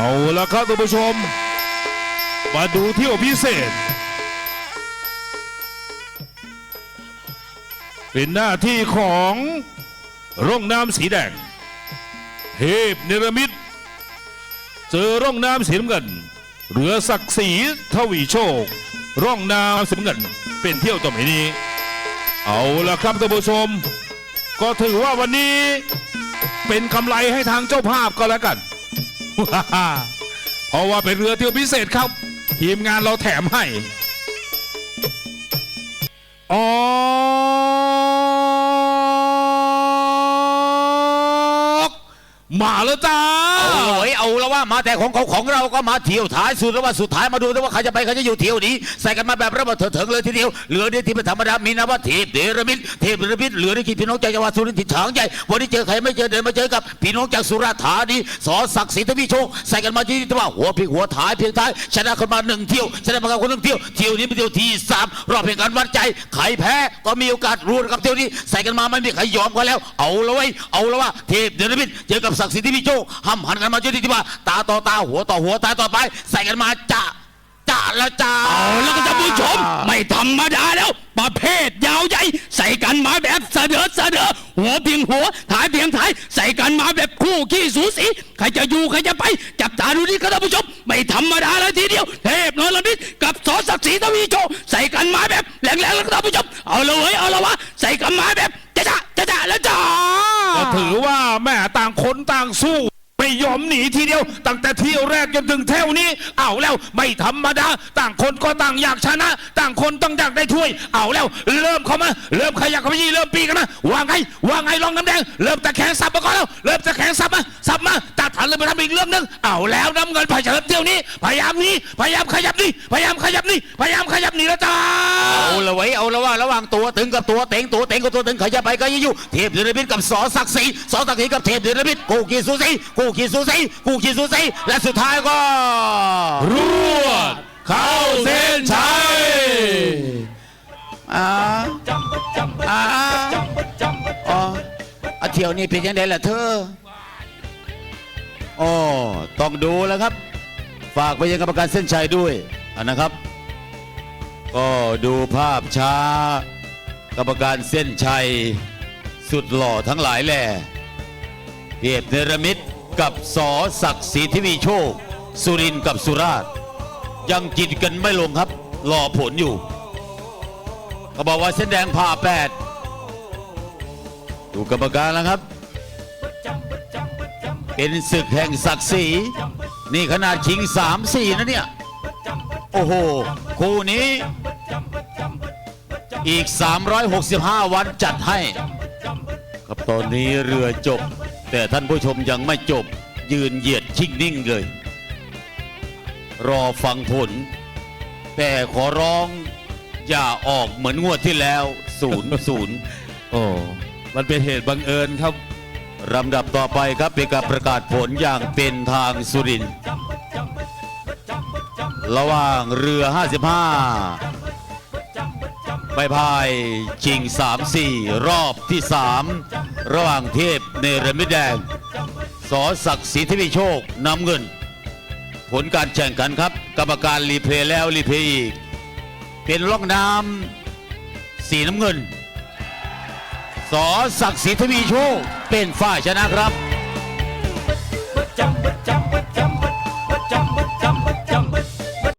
เอาละครับท่านผู้ชม มาดูเที่ยวพิเศษ เป็นหน้าที่ของร่องน้ำสีแดง เทพเนรมิตเจอร่องน้ำสีน้ำเงินเรือศักดิ์ศรีทวีโชค ร่องน้ำสีน้ำเงิน เป็นเที่ยวต่อไปนี้ เอาละครับท่านผู้ชม ก็ถือว่าวันนี้เป็นกำไรให้ทางเจ้าภาพก็แล้วกัน เพราะว่าเป็นเรือเที่ยวพิเศษครับ ทีมงานเราแถมให้ อ๋อ มาแล้วจ้าเอาเว้ยเอาแล้วว่ามาแต่ของเขาของเราก็มาเที่ยวท้ายสุดแล้วว่าสุดท้ายมาดูด้วยว่าใครจะไปใครจะอยู่เที่ยวนี้ใส่กันมาแบบระเบิดเถิงเลยทีเดียวเรือนี้ที่เป็นธรรมดามีนามว่าเทพเดรมิตเทพเดรมิตเรือนี้ที่พี่น้องจากจังหวัดสุรินทร์ถิ่นฉางใหญ่วันนี้เจอใครไม่เจอเดินมาเจอกับพี่น้องจากสุราษฎร์ธานีสอศักดิ์ศรีทวีโชคใส่กันมาที่นี่ว่าหัวพลิกหัวท้ายเพียงท้ายชนะคนมาหนึ่งเที่ยวชนะมาคนหนึ่งเที่ยวเที่ยวนี้เป็นเที่ยวที่สามรอบแห่งการวัดใจใครแพ้ก็มีโอกาสรู้นะครับเที่ยวนี้ใส่กันมาไม่มีใครยอมกันแล้ว เอาละเว้เอาละว่าเทพเดรมิตเจอกับศักดิ์ศรีทวีโชคห้ำหันกันมาเจอที่ที่ว่าตาต่อตาหัวต่อหัวตาต่อไป ใส่กันมาจะจะละจ้าเอาแล้วก็ท่านผู้ชม ไม่ธรรมดาแล้ว ประเภทยาวใหญ่ใส่กันมาแบบเสดอเสดอหัวเพียงหัวถ่ายเพียงถ่ายใส่กันมาแบบคู่ขี้สูสีใครจะอยู่ใครจะไป จับตาดูนี่ครับท่านผู้ชม ไม่ธรรมดาเลยทีเดียว เทพนรมิตกับสอศักดิ์ศรีทวีโชใส่กันมาแบบแรงๆแล้วครับท่านผู้ชมเอาเลยเว้ยเอาละวะใส่กันมาแบบ ว่าแม่ต่างคนต่างสู้ ไม่ยอมหนีทีเดียว ตั้งแต่เที่ยวแรกจนถึงเที่ยวนี้ เอาแล้วไม่ธรรมดา ต่างคนก็ต่างอยากชนะ ต่างคนต้องอยากได้ถ้วย เอาแล้ว เริ่มเข้ามาเริ่มขยักเข้ามายี่เริ่มปีกันมาว่าไงว่าไงลองน้ำแดง เริ่มตะแคงสับมาก่อนแล้วเริ่มตะแคงสับมาสับมาตัดฐานเลยไปทำอีกเรื่องหนึงเอาแล้วน้ำเงินพยายามเที่ยวนี้ พยายามนี้พยายามขยับนี่พยายามขยับนี่พยายามขยับนี่แล้วจ้าเอาละไว้เอาละว่าระหว่างตัวตึงกับตัวเต็งตัวเต็งกับตัวตึงใครจะไปก็ยังอยู่เทพเดรมิตกับสอศักดิ์ศรีสอศักดิ์ศรีกับเทพเดรมิตกูขีสูสีกูขีสูสีกูขีสูสีและสุดท้ายก็รวดเข้าเส้นชัยอ่าอ่าอ๋ออะเที่ยวนี้เป็นยังไงล่ะเธออ๋อต้องดูแล้วครับ ฝากไปยังกรรมการเส้นชัยด้วยอะนะครับ ก็ดูภาพช้า กรรมการเส้นชัย สุดหล่อทั้งหลายแหล่เทพเนรมิต กับสอศักดิ์ศรีทิวีโชค สุรินกับสุราษฎร์ยังกินกันไม่ลงครับรอผลอยู่ก็บอกว่าเส้นแดงผ่าแปดดูกรรมการแล้วครับ เป็นศึกแห่งศักดิ์ศรีนี่ขนาดชิงสามสี่นะเนี่ย โอ้โห คู่นี้ อีก 365 วันจัดให้ ครับตอนนี้เรือจบ แต่ท่านผู้ชมยังไม่จบยืนเหยียดชิ่งนิ่งเลย รอฟังผล แต่ขอร้องอย่าออกเหมือนงวดที่แล้วศูนย์ศูนย์โอ้มันเป็นเหตุบังเอิญครับลำดับต่อไปครับเป็นการประกาศผลอย่างเป็นทางสุรินทร์ระหว่างเรือ 55ไปพายชิง 3-4 รอบที่ 3 ระหว่างเทพเนรมิตแดงสอศักดิ์ศรีทวีโชค น้ำเงิน ผลการแข่งขันครับ กรรมการรีเพลย์แล้วรีเพลย์อีก เป็นล่องน้ำสีน้ำเงิน สอศักดิ์ศรีทวีโชค เป็นฝ่ายชนะครับ ประจำประจำประจำ